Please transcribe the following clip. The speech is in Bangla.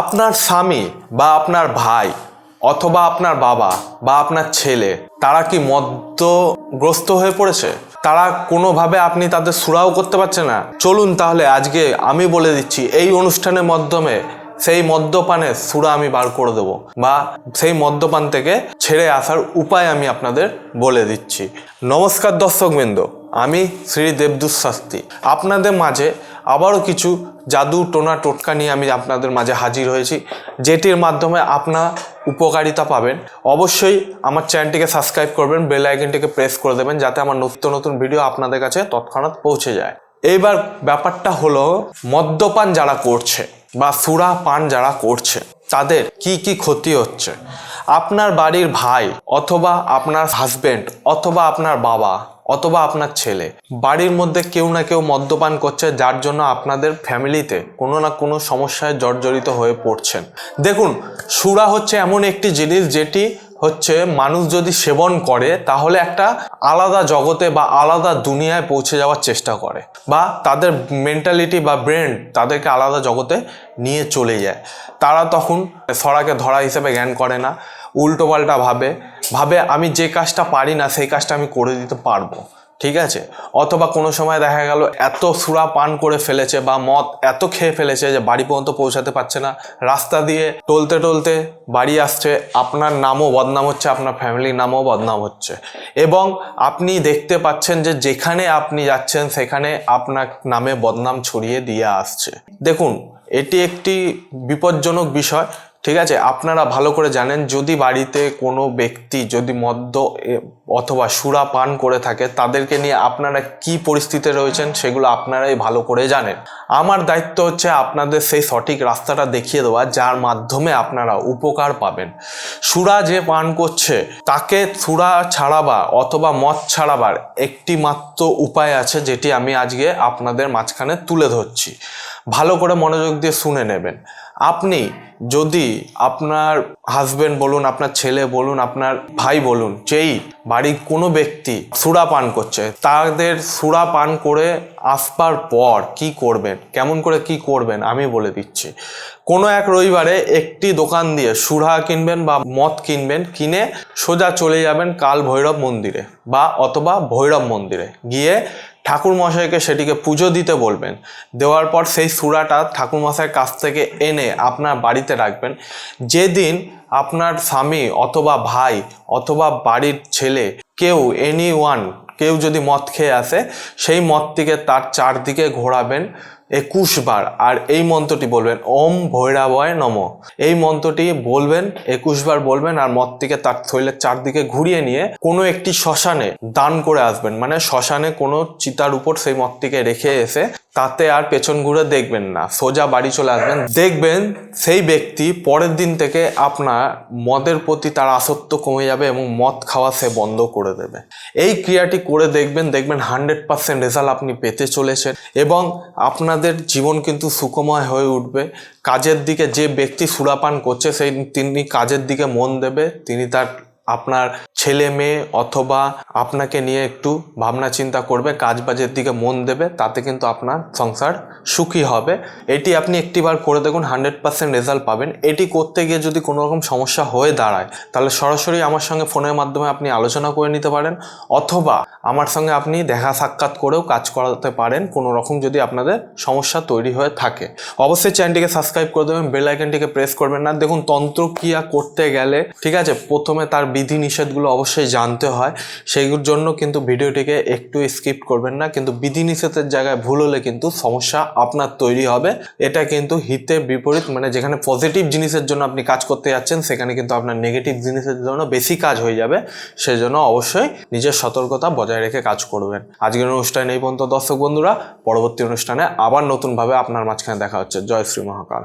আপনার স্বামী বা আপনার ভাই অথবা আপনার বাবা বা আপনার ছেলে, তারা কি মদ্যগ্রস্ত হয়ে পড়েছে? তারা কোনোভাবে আপনি তাদের সুরাও করতে পারছে না? চলুন তাহলে আজকে আমি বলে দিচ্ছি, এই অনুষ্ঠানের মাধ্যমে সেই মদ্যপানের সুরা আমি বার করে দেবো বা সেই মদ্যপান থেকে ছেড়ে আসার উপায় আমি আপনাদের বলে দিচ্ছি। নমস্কার দর্শকবৃন্দ। আমি শ্রী দেবদূত শাস্ত্রী আপনাদের মাঝে আবারও কিছু জাদু টোনা টোটকা নিয়ে আমি আপনাদের মাঝে হাজির হয়েছি, যেটির মাধ্যমে আপনার উপকারিতা পাবেন। অবশ্যই আমার চ্যানেলটিকে সাবস্ক্রাইব করবেন, বেল আইকনটিকে প্রেস করে দেবেন, যাতে আমার নতুন নতুন ভিডিও আপনাদের কাছে তৎক্ষণাৎ পৌঁছে যায়। এইবার ব্যাপারটা হলো, মদ্যপান যারা করছে বা সুরা পান যারা করছে তাদের কি কি ক্ষতি হচ্ছে? আপনার বাড়ির ভাই অথবা আপনার হাজব্যান্ড অথবা আপনার বাবা অথবা আপনার ছেলে বাড়ির মধ্যে কেউ না কেউ মদ্যপান করছে যার জন্য আপনাদের ফ্যামিলিতে কোনো না কোনো সমস্যায় জর্জরিত হয়ে পড়ছেন। দেখুন, সুরা হচ্ছে এমন একটি জিনিস যেটি হচ্ছে মানুষ যদি সেবন করে, তাহলে একটা আলাদা জগতে বা আলাদা দুনিয়ায় পৌঁছে যাওয়ার চেষ্টা করে বা তাদের মেন্টালিটি বা ব্রেন তাদেরকে আলাদা জগতে নিয়ে চলে যায়। তারা তখন সরাকে ধরা হিসেবে জ্ঞান করে না উল্টো পাল্টা ভাবে ভাবে আমি যে কাজটা পারি না, সেই কাজটা আমি করে দিতে পারব। ঠিক আছে? অথবা কোনো সময় দেখা গেল এত সুরা পান করে ফেলেছে বা মদ এত খেয়ে ফেলেছে যে বাড়ি পর্যন্ত পৌঁছাতে পারছে না। রাস্তা দিয়ে টলতে টলতে বাড়ি আসছে, আপনার নামও বদনাম হচ্ছে, আপনার ফ্যামিলির নামও বদনাম হচ্ছে। এবং আপনি দেখতে পাচ্ছেন যে যেখানে আপনি যাচ্ছেন, সেখানে আপনার নামে বদনাম ছড়িয়ে দিয়ে আসছে। দেখুন, এটি একটি বিপজ্জনক বিষয়। ঠিক আছে? আপনারা ভালো করে জানেন, যদি বাড়িতে কোনো ব্যক্তি যদি মদ্য অথবা সুরা পান করে থাকে, তাদেরকে নিয়ে আপনারা কি পরিস্থিতিতে রয়েছেন সেগুলো আপনারাই ভালো করে জানেন। আমার দায়িত্ব হচ্ছে আপনাদের সেই সঠিক রাস্তাটা দেখিয়ে দেওয়া, যার মাধ্যমে আপনারা উপকার পাবেন। সুরা যে পান করছে, তাকে সুরা ছাড়াবা অথবা মদ ছাড়াবার একটি মাত্র উপায় আছে, যেটি আমি আজকে আপনাদের মাঝখানে তুলে ধরছি। ভালো করে মনোযোগ দিয়ে শুনে নেবেন। আপনি যদি আপনার হাজবেন্ড বলুন, আপনার ছেলে বলুন, আপনার ভাই বলুন, যেই বাড়ির কোনো ব্যক্তি সুরা পান করছে, তাদের সুরা পান করে আসবার পর কি করবেন? কেমন করে কি করবেন? আমি বলে দিচ্ছি। কোনো এক রবিবারে একটি দোকান দিয়ে সুরা কিনবেন বা মদ কিনবেন, কিনে সোজা চলে যাবেন কাল ভৈরব মন্দিরে বা অথবা ভৈরব মন্দিরে। গিয়ে ঠাকুর মশাইকে সেটিকে পুজো দিতে বলবেন। দেওয়ার পর সেই সুরাটা ঠাকুর মশাইয়ের কাছ থেকে এনে আপনার বাড়িতে রাখবেন। যেদিন আপনার স্বামী অথবা ভাই অথবা বাড়ির ছেলে কেউ এনি ওয়ান কেউ যদি মদ খেয়ে আসে, সেই মদটিকে তার চারদিকে ঘোরাবেন। একুশ বার। আর এই মন্ত্রটি বলবেন, ওম ভৈরাবয় নম। এই মন্ত্রটি বলবেন, একুশ বার বলবেন, আর মদটিকে তার শরীরের চারদিকে ঘুরিয়ে নিয়ে কোনো একটি শ্মশানে দান করে আসবেন। মানে শ্মশানে কোনো চিতার উপর সেই মদটিকে রেখে এসে তাতে আর পেছন ঘুরে দেখবেন না। সোজা বাড়ি চলে আসবেন। দেখবেন সেই ব্যক্তি পরের দিন থেকে আপনার মদের প্রতি তার আসক্ত কমে যাবে এবং মদ খাওয়া সে বন্ধ করে দেবে। এই ক্রিয়াটি করে দেখবেন দেখবেন হান্ড্রেড পার্সেন্ট রেজাল্ট আপনি পেতে চলেছেন এবং আপনাদের জীবন কিন্তু সুকময় হয়ে উঠবে। কাজের দিকে যে ব্যক্তি সুরাপান করছে, সেই তিনি কাজের দিকে মন দেবে, তিনি তার আপনার ছেলে মেয়ে অথবা আপনাকে নিয়ে একটু ভাবনা চিন্তা করবে, কাজ বাজের দিকে মন দেবে, তাতে কিন্তু আপনার সংসার সুখী হবে। এটি আপনি একটিবার করে দেখুন, হান্ড্রেড পার্সেন্ট রেজাল্ট পাবেন। এটি করতে গিয়ে যদি কোনো রকম সমস্যা হয়ে দাঁড়ায়, তাহলে সরাসরি আমার সঙ্গে ফোনের মাধ্যমে আপনি আলোচনা করে নিতে পারেন, অথবা আমার সঙ্গে আপনি দেখা সাক্ষাৎ করেও কাজ করাতে পারেন, কোনো রকম যদি আপনাদের সমস্যা তৈরি হয়ে থাকে। অবশ্যই চ্যানেলটিকে সাবস্ক্রাইব করে দেবেন, বেল আইকনটিকে প্রেস করবেন না। দেখুন, তন্ত্রক্রিয়া করতে গেলে, ঠিক আছে, প্রথমে তার বিধি নিষেধগুলো অবশ্যই জানতে হয়। সেইগুলোর জন্য কিন্তু ভিডিওটিকে একটু স্কিপ করবেন না। কিন্তু বিধি নিষেধের জায়গায় ভুল হলে কিন্তু সমস্যা আপনার তৈরি হবে। এটা কিন্তু হিতে বিপরীত মানে যেখানে পজিটিভ জিনিসের জন্য আপনি কাজ করতে যাচ্ছেন, সেখানে কিন্তু আপনার নেগেটিভ জিনিসের জন্য বেশি কাজ হয়ে যাবে। সেজন্য অবশ্যই নিজের সতর্কতা বজায় রেখে কাজ করবেন। আজকের অনুষ্ঠান এই পর্যন্ত। দর্শক বন্ধুরা, পরবর্তী অনুষ্ঠানে আবার নতুনভাবে আপনার মাঝখানে দেখা হচ্ছে। জয় শ্রী মহাকাল।